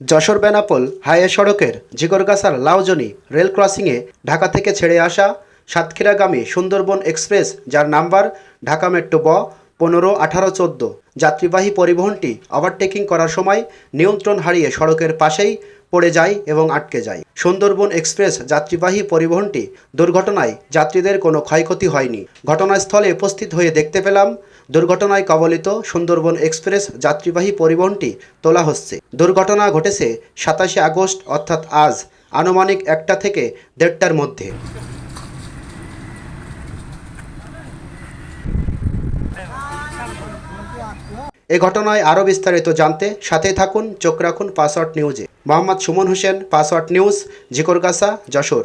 Jessore Benapole highway সড়কের জিগরগাছার লাউজনি rail ক্রসিংয়ে Dhaka থেকে ছেড়ে আসা সাতক্ষীরাগামী সুন্দরবন এক্সপ্রেস, যার নাম্বার ঢাকা মেট্রো ব, পনেরো, আঠারো, চোদ্দ। যাত্রীবাহী পরিবহনটি ওভারটেকিং করার সময় নিয়ন্ত্রণ হারিয়ে সড়কের পাশেই পড়ে যায় এবং আটকে যায়। সুন্দরবন এক্সপ্রেস যাত্রীবাহী পরিবহনটি দুর্ঘটনায় যাত্রীদের কোনো ক্ষয়ক্ষতি হয়নি। ঘটনাস্থলে উপস্থিত হয়ে দেখতে পেলাম দুর্ঘটনায় কবলিত সুন্দরবন এক্সপ্রেস যাত্রীবাহী পরিবহনটি তোলা হচ্ছে। দুর্ঘটনা ঘটেছে সাতাশে আগস্ট, অর্থাৎ আজ, আনুমানিক একটা থেকে দেড়টার মধ্যে। এ ঘটনায় আরও বিস্তারিত জানতে সাথে থাকুন, চোখ রাখুন পাসওয়ার্ড নিউজে। Mohammad Sumon Hossain, password news Jhikargacha Jessore.